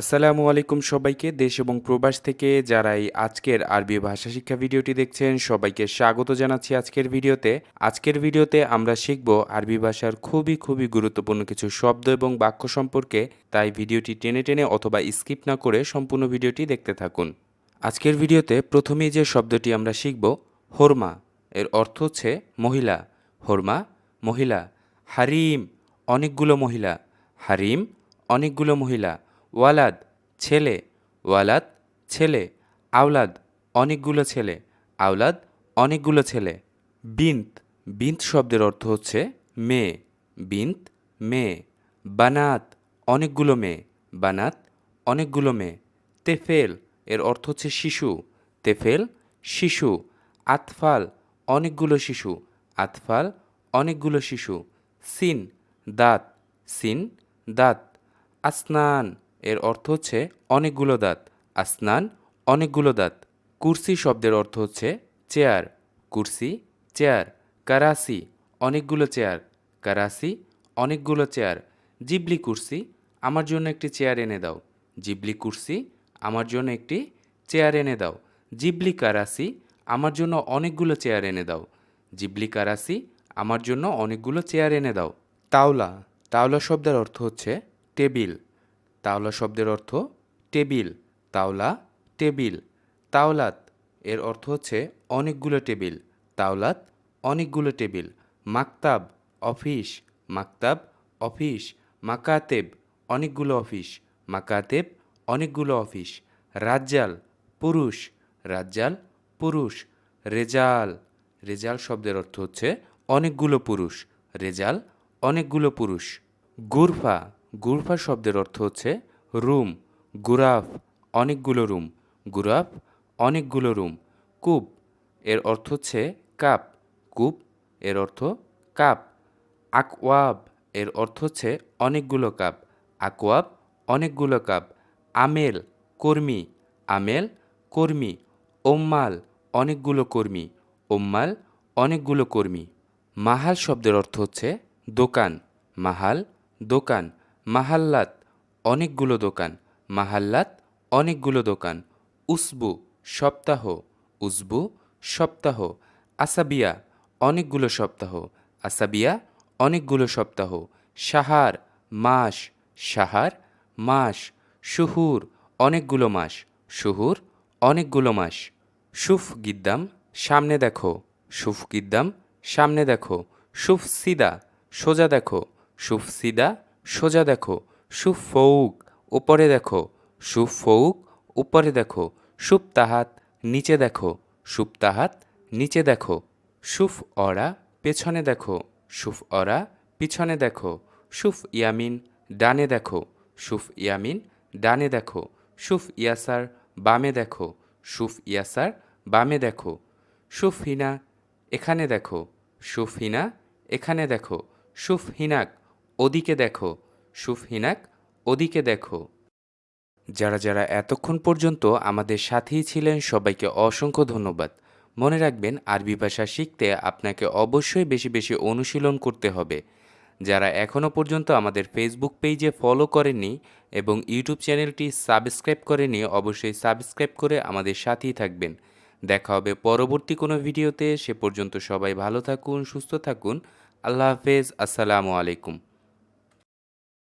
আসসালামু আলাইকুম সবাইকে, দেশ এবং প্রবাস থেকে যারা এই আজকের আরবি ভাষা শিক্ষা ভিডিওটি দেখছেন, সবাইকে স্বাগত জানাচ্ছি আজকের ভিডিওতে। আজকের ভিডিওতে আমরা শিখব আরবি ভাষার খুবই খুবই গুরুত্বপূর্ণ কিছু শব্দ এবং বাক্য সম্পর্কে। তাই ভিডিওটি টেনে টেনে অথবা স্কিপ না করে সম্পূর্ণ ভিডিওটি দেখতে থাকুন। আজকের ভিডিওতে প্রথমেই যে শব্দটি আমরা শিখব, হোরমা। এর অর্থ হচ্ছে মহিলা। হোরমা, মহিলা। হারিম, অনেকগুলো মহিলা। হারিম, অনেকগুলো মহিলা। ওয়ালাদ, ছেলে। ওয়ালাদ, ছেলে। আওলাদ, অনেকগুলো ছেলে। আওলাদ, অনেকগুলো ছেলে। বিন্ত বিন্ত শব্দের অর্থ হচ্ছে মেয়ে। বিন্ত, মেয়ে। বানাত, অনেকগুলো মেয়ে। বানাত, অনেকগুলো মেয়ে। তেফেল, এর অর্থ হচ্ছে শিশু। তেফেল, শিশু। আতফাল, অনেকগুলো শিশু। আতফাল, অনেকগুলো শিশু। সিন, দাঁত। সিন, দাঁত। আসনান এর অর্থ হচ্ছে অনেকগুলো দাঁত, আসনান অনেকগুলো দাঁত। কুরসি শব্দের অর্থ হচ্ছে চেয়ার, কুরসি, চেয়ার। কারাসি অনেকগুলো চেয়ার, কারাসি অনেকগুলো চেয়ার। জিবলি কুরসি, আমার জন্য একটি চেয়ার এনে দাও। জিবলি কুরসি, আমার জন্য একটি চেয়ার এনে দাও। জিবলি কারাসি, আমার জন্য অনেকগুলো চেয়ার এনে দাও। জিবলি কারাসি, আমার জন্য অনেকগুলো চেয়ার এনে দাও। তাওলা তাওলা শব্দের অর্থ হচ্ছে টেবিল। তাওলা শব্দের অর্থ টেবিল, তাওলা, টেবিল। তাওলাত এর অর্থ হচ্ছে অনেকগুলো টেবিল, তাওলাত অনেকগুলো টেবিল। মাকতাব, অফিস মাকতাব, অফিস। মাকাতেব, অনেকগুলো অফিস। মাকাতেব, অনেকগুলো অফিস। রাজ্জাল, পুরুষ। রাজ্জাল, পুরুষ। রেজাল রেজাল শব্দের অর্থ হচ্ছে অনেকগুলো পুরুষ। রেজাল, অনেকগুলো পুরুষ। গুরফা গুরফা শব্দের অর্থ হচ্ছে রুম, গুরাফ, অনেকগুলো রুম, গুরাফ, অনেকগুলো রুম, কূপ, এর অর্থ হচ্ছে কাপ, কূপ, এর অর্থ কাপ, আকওয়াব, এর অর্থ হচ্ছে অনেকগুলো কাপ, আকওয়াব, অনেকগুলো কাপ, আমেল, কর্মী আমেল, কর্মী, ওম্মাল, অনেকগুলো কর্মী, ওম্মাল, অনেকগুলো কর্মী। মাহাল শব্দের অর্থ হচ্ছে দোকান, মাহাল দোকান। মাহাল্লাত অনেকগুলো দোকান, মাহাল্লাত অনেকগুলো দোকান। উসবু সপ্তাহ উসবু সপ্তাহ। আসাবিয়া অনেকগুলো সপ্তাহ, আসাবিয়া অনেকগুলো সপ্তাহ। সাহার মাস সাহার মাস। শুহুর অনেকগুলো মাস, শুহুর অনেকগুলো মাস। সুফ গিদ্দাম, সামনে দেখো। সুফ গিদ্দাম, সামনে দেখো। সুফ সিদা, সোজা দেখো। সুফ সিদা সোজা দেখো সুফ ফৌক উপরে দেখো সুফ ফৌক উপরে দেখো সুপ তাহাত নিচে দেখো সুপ তাহাত নিচে দেখো সুফ অরা পেছনে দেখো সুফ অরা পিছনে দেখো সুফ ইয়ামিন ডানে দেখো সুফ ইয়ামিন ডানে দেখো সুফ ইয়াসার বামে দেখো সুফ ইয়াসার বামে দেখো সুফ হিনা এখানে দেখো সুফ হিনা এখানে দেখো সুফ হিনাক ওদিকে দেখো সুফহিনাক ওদিকে দেখো। যারা যারা এতক্ষণ পর্যন্ত আমাদের সাথেই ছিলেন, সবাইকে অসংখ্য ধন্যবাদ। মনে রাখবেন, আরবি ভাষা শিখতে আপনাকে অবশ্যই বেশি বেশি অনুশীলন করতে হবে। যারা এখনও পর্যন্ত আমাদের ফেসবুক পেজে ফলো করেননি এবং ইউটিউব চ্যানেলটি সাবস্ক্রাইব করেনি অবশ্যই সাবস্ক্রাইব করে আমাদের সাথেই থাকবেন। দেখা হবে পরবর্তী কোনো ভিডিওতে। সে পর্যন্ত সবাই ভালো থাকুন, সুস্থ থাকুন। আল্লাহ হাফেজ। আসসালামু আলাইকুম।